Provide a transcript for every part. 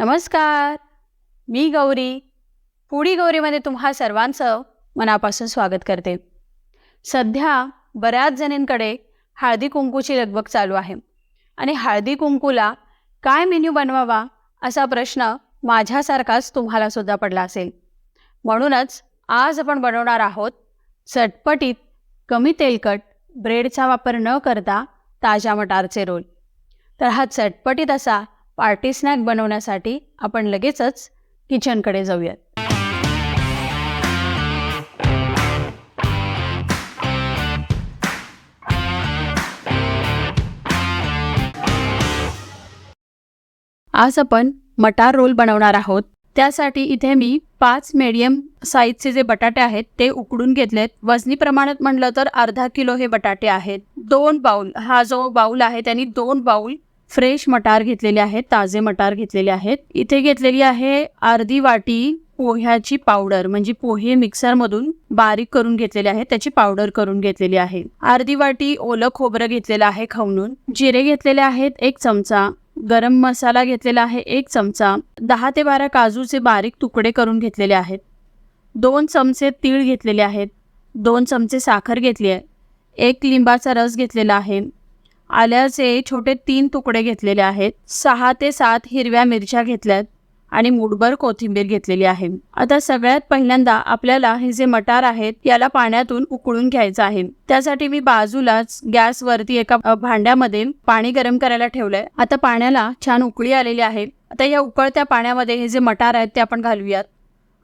नमस्कार. मी गौरी. पुडी गौरीमध्ये तुम्हा सर्वांचं मनापासून स्वागत करते. सध्या बऱ्याच जणींकडे हळदी कुंकूची लगबग चालू आहे. आणि हळदी कुंकूला काय मेन्यू बनवावा असा प्रश्न माझ्यासारखाच तुम्हाला सुद्धा पडला असेल. म्हणूनच आज आपण बनवणार आहोत चटपटीत कमी तेलकट ब्रेडचा वापर न करता ताज्या मटारचे रोल. तर हा चटपटीत असा पार्टी स्नॅक बनवण्यासाठी आपण लगेचच किचनकडे जाऊयात. आज आपण मटार रोल बनवणार आहोत. त्यासाठी इथे मी पाच मीडियम साईजचे जे बटाटे आहेत ते उकडून घेतलेत. वजनी प्रमाणात म्हणलं तर अर्धा किलो हे बटाटे आहेत. दोन बाउल हा जो बाउल आहे त्यांनी दोन बाउल फ्रेश मटार घेतलेले आहेत ताजे मटार घेतलेले आहेत. इथे घेतलेली आहे अर्धी वाटी पोह्याची पावडर म्हणजे पोहे मिक्सरमधून बारीक करून घेतलेले आहेत त्याची पावडर करून घेतलेली आहे. अर्धी वाटी ओलं खोबरं घेतलेलं आहे खवणून जिरे घेतलेले आहेत एक चमचा. गरम मसाला घेतलेला आहे एक चमचा. दहा ते बारा काजूचे बारीक तुकडे करून घेतलेले आहेत. दोन चमचे तीळ घेतलेले आहेत. दोन चमचे साखर घेतली आहे. एक लिंबाचा रस घेतलेला आहे. आल्याचे छोटे तीन तुकडे घेतलेले आहेत. सहा ते सात हिरव्या मिरच्या घेतल्यात आणि मुठभर कोथिंबीर घेतलेली आहे. आता सगळ्यात पहिल्यांदा आपल्याला हे जे मटार आहेत याला पाण्यातून उकळून घ्यायचं आहे. त्यासाठी मी बाजूलाच गॅसवरती एका भांड्यामध्ये पाणी गरम करायला ठेवलंय. आता पाण्याला छान उकळी आलेली आहे. आता या उकळत्या पाण्यामध्ये हे जे मटार आहेत ते आपण घालूयात.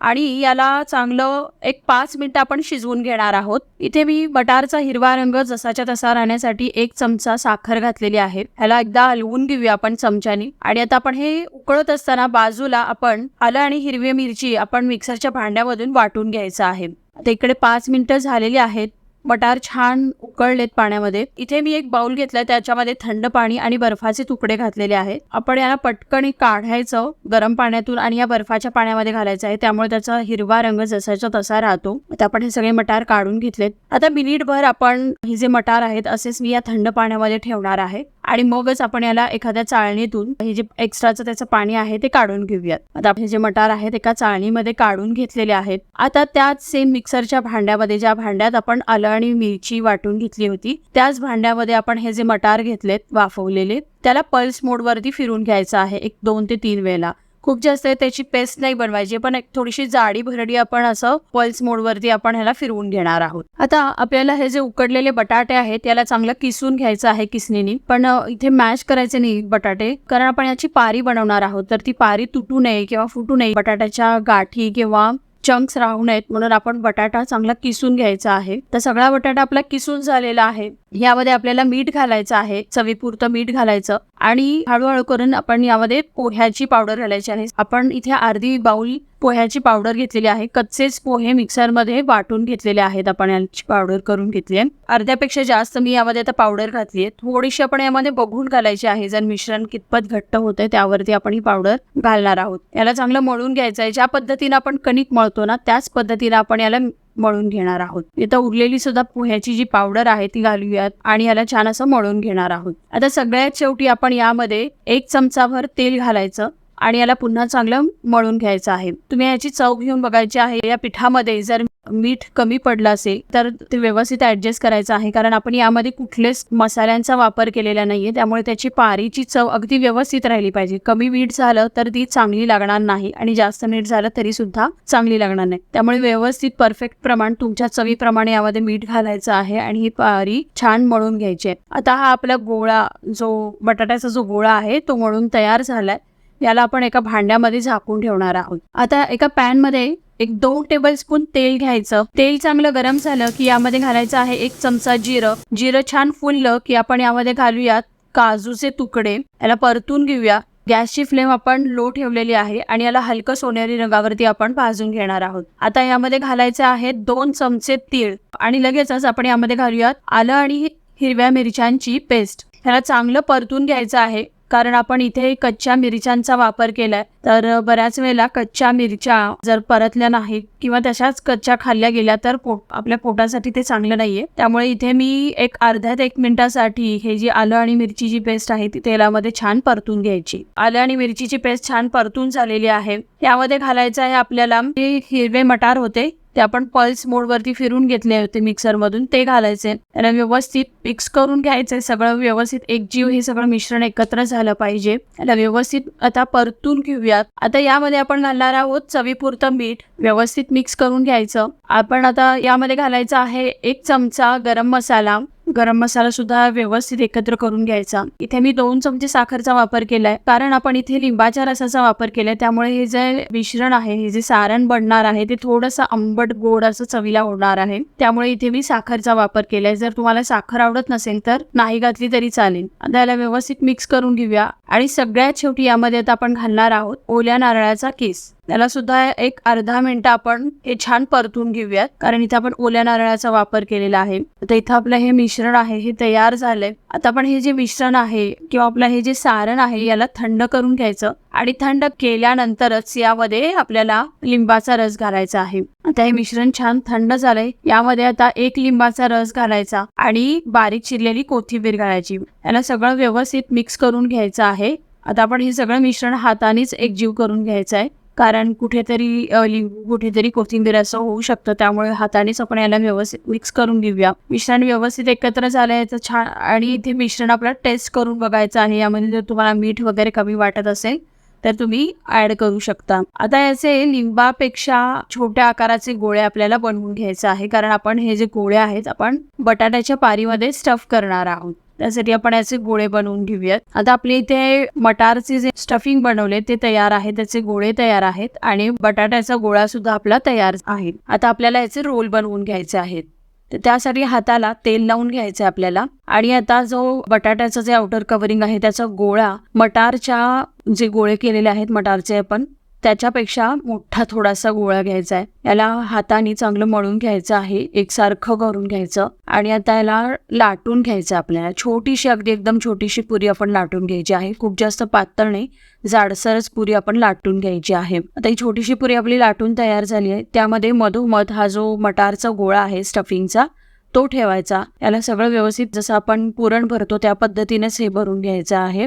आणि याला चांगलं एक पाच मिनिटं आपण शिजवून घेणार आहोत. इथे मी मटारचा हिरवा रंग जसाच्या तसा राहण्यासाठी एक चमचा साखर घातलेली आहे. ह्याला एकदा हलवून घेऊया आपण चमच्यानी. आणि आता आपण हे उकळत असताना बाजूला आपण आलं आणि हिरवी मिरची आपण मिक्सरच्या भांड्यामधून वाटून घ्यायचं आहे. आता इकडे पाच मिनिटं झालेली आहेत. मटार छान उकळलेत पाण्यामध्ये. इथे मी एक बाउल घेतलाय त्याच्यामध्ये थंड पाणी आणि बर्फाचे तुकडे घातलेले आहेत. आपण याला पटकन काढायचं गरम पाण्यातून आणि या बर्फाच्या पाण्यामध्ये घालायचं आहे. त्यामुळे त्याचा हिरवा रंग जसाच्या तसा राहतो. आता आपण हे सगळे मटार काढून घेतलेत. आता मिनिटभर आपण हे जे मटार आहेत असेच मी या थंड पाण्यामध्ये ठेवणार आहे. आणि मगच आपण याला एखाद्या चाळणीतून हे जे एक्स्ट्राचं त्याचं पाणी आहे ते काढून घेऊयात. आता आपले जे मटार आहेत एका चाळणीमध्ये काढून घेतलेले आहेत. आता त्याच सेम मिक्सरच्या भांड्यामध्ये ज्या भांड्यात आपण आलं आणि मिरची वाटून घेतली होती त्याच भांड्यामध्ये आपण हे जे मटार घेतलेत वाफवलेले त्याला पल्स मोडवरती फिरून घ्यायचं आहे एक दोन ते तीन वेळेला. खूप जास्त त्याची पेस्ट नाही बनवायची पण एक थोडीशी जाडी भरडी आपण असं पल्स मोडवरती आपण ह्याला फिरवून घेणार आहोत. आता आपल्याला हे जे उकडलेले बटाटे आहेत याला चांगलं किसून घ्यायचं आहे किसणीने पण इथे मॅश करायचे नाही बटाटे कारण आपण याची पारी बनवणार आहोत तर ती पारी तुटू नये किंवा फुटू नये बटाट्याच्या गाठी किंवा चंक्स राहू नयेत म्हणून आपण बटाटा चांगला किसून घ्यायचा आहे. तर सगळा बटाटा आपला किसून झालेला आहे. यामध्ये आपल्याला मीठ घालायचं आहे. चवीपुरतं मीठ घालायचं. आणि हळूहळू करून आपण यामध्ये पोह्याची पावडर घालायची आहे. आपण इथे अर्धी बाउल पोह्याची पावडर घेतलेली आहे. कच्चेच पोहे मिक्सरमध्ये वाटून घेतलेले आहेत. आपण याची पावडर करून घेतली आहे. अर्ध्यापेक्षा जास्त मी यामध्ये आता पावडर घातली आहे. थोडीशी आपण यामध्ये बघून घालायची आहे. जर मिश्रण कितपत घट्ट होते त्यावरती आपण ही पावडर घालणार आहोत. याला चांगलं मळून घ्यायचं आहे. ज्या पद्धतीने आपण कणिक मळतो ना त्याच पद्धतीने आपण याला मळून घेणार आहोत. इथं उरलेली सुद्धा पोह्याची जी पावडर आहे ती घालूयात आणि याला छान असं मळून घेणार आहोत. आता सगळ्यात शेवटी आपण यामध्ये एक चमचाभर तेल घालायचं. आणि याला पुन्हा चांगलं मळून घ्यायचं आहे. तुम्ही याची चव घेऊन बघायची आहे. या पिठामध्ये जर मीठ कमी पडलं असेल तर ते व्यवस्थित ऍडजस्ट करायचं आहे. कारण आपण यामध्ये कुठलेच मसाल्यांचा वापर केलेला नाहीये. त्यामुळे त्याची पारीची चव अगदी व्यवस्थित राहिली पाहिजे. कमी मीठ झालं तर ती चांगली लागणार नाही आणि जास्त मीठ झालं तरी सुद्धा चांगली लागणार नाही. त्यामुळे व्यवस्थित परफेक्ट प्रमाण तुमच्या चवीप्रमाणे यामध्ये मीठ घालायचं आहे आणि ही पारी छान मळून घ्यायची आहे. आता हा आपला गोळा जो बटाट्याचा जो गोळा आहे तो मळून तयार झालाय. याला आपण एका भांड्यामध्ये झाकून ठेवणार आहोत. आता एका पॅनमध्ये एक दोन टेबल स्पून तेल घ्यायचं. तेल चांगलं गरम झालं की यामध्ये घालायचं आहे एक चमचा जिरं. जिरं छान फुललं की आपण यामध्ये घालूयात काजूचे तुकडे. याला परतून घेऊया. गॅसची फ्लेम आपण लो ठेवलेली आहे आणि याला हलकं सोनेरी रंगावरती आपण भाजून घेणार आहोत. आता यामध्ये घालायचे आहे दोन चमचे तीळ आणि लगेचच आपण यामध्ये घालूयात आलं आणि हिरव्या मिरच्यांची पेस्ट ह्याला चांगलं परतून घ्यायचं आहे. कारण आपण इथे कच्च्या मिरच्यांचा वापर केलाय. तर बऱ्याच वेळेला कच्च्या मिरच्या जर परतल्या नाहीत किंवा तशाच कच्च्या खाल्ल्या गेल्या तर पोट आपल्या पोटासाठी ते चांगलं नाहीये. त्यामुळे इथे मी एक अर्ध्यात एक मिनिटासाठी हे जी आलं आणि मिरचीची पेस्ट आहे ती तेलामध्ये छान परतून घ्यायची. आलं आणि मिरचीची पेस्ट छान परतून झालेली आहे. यामध्ये घालायचं आहे आपल्याला हिरवे मटार होते. ते आपण पल्स मोडवरती फिरून घेतले होते मिक्सरमधून ते घालायचे. त्याला व्यवस्थित मिक्स करून घ्यायचंय सगळं व्यवस्थित एकजीव हे सगळं मिश्रण एकत्र झालं पाहिजे. त्याला व्यवस्थित आता परतून घेऊयात. आता यामध्ये आपण घालणार आहोत चवीपुरतं मीठ. व्यवस्थित मिक्स करून घ्यायचं. आपण आता यामध्ये घालायचं आहे एक चमचा गरम मसाला. गरम मसाला सुद्धा व्यवस्थित एकत्र करून घ्यायचा. इथे मी दोन चमचे साखरचा वापर केलाय. कारण आपण इथे लिंबाच्या रसाचा वापर केलाय. त्यामुळे हे जे मिश्रण आहे हे जे सारण बनणार आहे ते थोडंसं आंबट गोड असं चवीला होणार आहे. त्यामुळे इथे मी साखरचा वापर केलाय. जर तुम्हाला साखर आवडत नसेल तर नाही घातली तरी चालेल. त्याला व्यवस्थित मिक्स करून घेऊया. आणि सगळ्यात शेवटी यामध्ये आता आपण घालणार आहोत ओल्या नारळाचा केस. त्याला सुद्धा एक अर्धा मिनिट आपण हे छान परतून घेऊयात. कारण इथे आपण ओल्या नारळाचा वापर केलेला आहे. तर इथं आपलं हे मिश्रण आहे हे तयार झालंय. आता आपण हे जे मिश्रण आहे किंवा आपलं हे जे सारण आहे याला थंड करून घ्यायचं. आणि थंड केल्यानंतरच यामध्ये आपल्याला लिंबाचा रस घालायचा आहे. आता हे मिश्रण छान थंड झालंय. यामध्ये आता एक लिंबाचा रस घालायचा आणि बारीक चिरलेली कोथिंबीर घालायची. याला सगळं व्यवस्थित मिक्स करून घ्यायचं आहे. आता आपण हे सगळं मिश्रण हातानेच एकजीव करून घ्यायचं आहे. कारण कुठेतरी लिंबू कुठेतरी कोथिंबीर असं होऊ शकतं. त्यामुळे हातानेच आपण याला व्यवस्थित मिक्स करून घेऊया. मिश्रण व्यवस्थित एकत्र झालं याचं छान. आणि इथे मिश्रण आपल्याला टेस्ट करून बघायचं आहे. यामध्ये जर तुम्हाला मीठ वगैरे कमी वाटत असेल तर तुम्ही ऍड करू शकता. आता याचे लिंबापेक्षा छोट्या आकाराचे गोळे आपल्याला बनवून घ्यायचे आहे. कारण आपण हे जे गोळे आहेत आपण बटाट्याच्या पारीमध्ये स्टफ करणार आहोत. त्यासाठी आपण याचे गोळे बनवून घेऊयात. आता आपले इथे मटारचे जे स्टफिंग बनवले ते तयार आहे. त्याचे गोळे तयार आहेत आणि बटाट्याचा गोळा सुद्धा आपला तयार आहे. आता आपल्याला याचे रोल बनवून घ्यायचे आहेत. तर त्यासाठी हाताला तेल लावून घ्यायचं आहे आपल्याला. आणि आता जो बटाट्याचं जे आउटर कवरिंग आहे त्याचा गोळा मटारच्या जे गोळे केलेले आहेत मटारचे आपण त्याच्यापेक्षा मोठा थोडासा गोळा घ्यायचा आहे याला हाताने चांगलं मळून घ्यायचं आहे एकसारखं करून घ्यायचं आणि आता याला लाटून घ्यायचं आपल्याला. छोटीशी अगदी एकदम छोटीशी पुरी आपण लाटून घ्यायची आहे. खूप जास्त पातळ नाही जाडसरच पुरी आपण लाटून घ्यायची आहे. आता ही छोटीशी पुरी आपली लाटून तयार झाली आहे. त्यामध्ये मधोमध हा जो मटारचा गोळा आहे स्टफिंगचा तो ठेवायचा. याला सगळं व्यवस्थित जसं आपण पुरण भरतो त्या पद्धतीनेच हे भरून घ्यायचं आहे.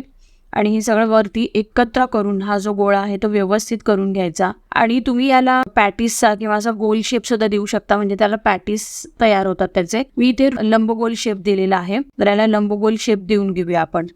आणि हे सगळं वरती एकत्र करून हा जो गोळा आहे तो व्यवस्थित करून घ्यायचा. आणि तुम्ही याला पॅटीसचा किंवा असा गोल शेप सुद्धा देऊ शकता म्हणजे त्याला पॅटीस तयार होतात त्याचे. मी इथे लंबगोल शेप दिलेला आहे. तर याला लंबगोल शेप देऊन घेऊया आपण.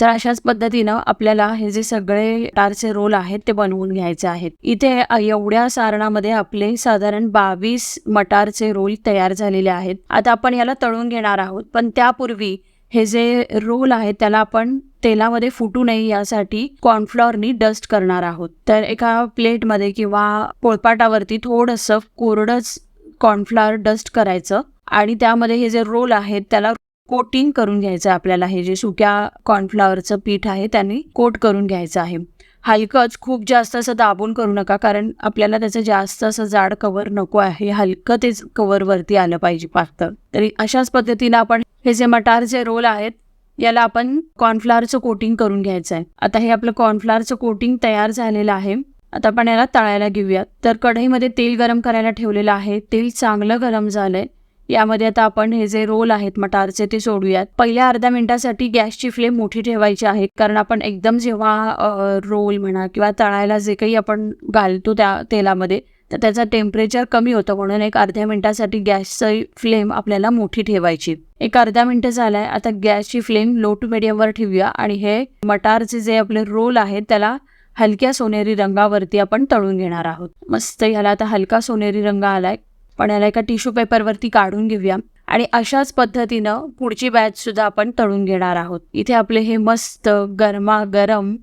तर अशाच पद्धतीनं आपल्याला हे जे सगळे टारचे रोल आहेत ते बनवून घ्यायचे आहेत. इथे एवढ्या सारणामध्ये आपले साधारण बावीस मटारचे रोल तयार झालेले आहेत. आता आपण याला तळून घेणार आहोत पण त्यापूर्वी हे जे रोल आहेत त्याला आपण तेलामध्ये फुटू नये यासाठी कॉर्नफ्लॉरनी डस्ट करणार आहोत. तर एका प्लेटमध्ये किंवा पोळपाटावरती थोडंसं कोरडंच कॉर्नफ्लॉर डस्ट करायचं आणि त्यामध्ये हे जे रोल आहेत त्याला कोटिंग करून घ्यायचं आपल्याला. हे जे सुक्या कॉर्नफ्लॉवरचं पीठ आहे त्यांनी कोट करून घ्यायचं आहे. हलकंच खूप जास्त असं दाबून करू नका कारण आपल्याला त्याचं जास्त असं जाड कवर नको आहे. हलकं तेच कवरवरती आलं पाहिजे पातळ. तरी अशाच पद्धतीनं आपण हे जे मटारचे रोल आहेत याला आपण कॉर्नफ्लॉवरचं कोटिंग करून घ्यायचं आहे. आता हे आपलं कॉर्नफ्लॉवरचं कोटिंग तयार झालेलं आहे. आता आपण याला तळायला घेऊयात. तर कढईमध्ये तेल गरम करायला ठेवलेलं आहे. तेल चांगलं गरम झालंय. यामध्ये आता आपण हे जे रोल आहेत मटारचे ते सोडूयात. पहिल्या अर्ध्या मिनिटासाठी गॅसची फ्लेम मोठी ठेवायची आहे. कारण आपण एकदम जेव्हा रोल म्हणा किंवा तळायला जे काही आपण घालतो त्या तेलामध्ये तर त्याचा टेम्परेचर कमी होतं म्हणून एक अर्ध्या मिनिटासाठी गॅसची फ्लेम आपल्याला मोठी ठेवायची. एक अर्धा मिनिटं झालाय आता गॅसची फ्लेम लो टू मिडियमवर ठेवूया आणि हे मटारचे जे आपले रोल आहेत त्याला हलक्या सोनेरी रंगावरती आपण तळून घेणार आहोत. मस्त ह्याला आता हलका सोनेरी रंग आलाय पण याला एका टिश्यू पेपरवरती काढून घेऊया आणि अशाच पद्धतीनं पुढची बॅच सुद्धा आपण तळून घेणार आहोत. इथे आपले हे मस्त गरमागरम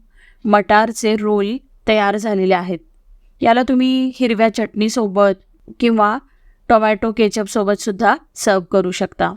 मटारचे रोल तयार झालेले आहेत. याला तुम्ही हिरव्या चटणीसोबत किंवा टोमॅटो केचपसोबत सुद्धा सर्व करू शकता.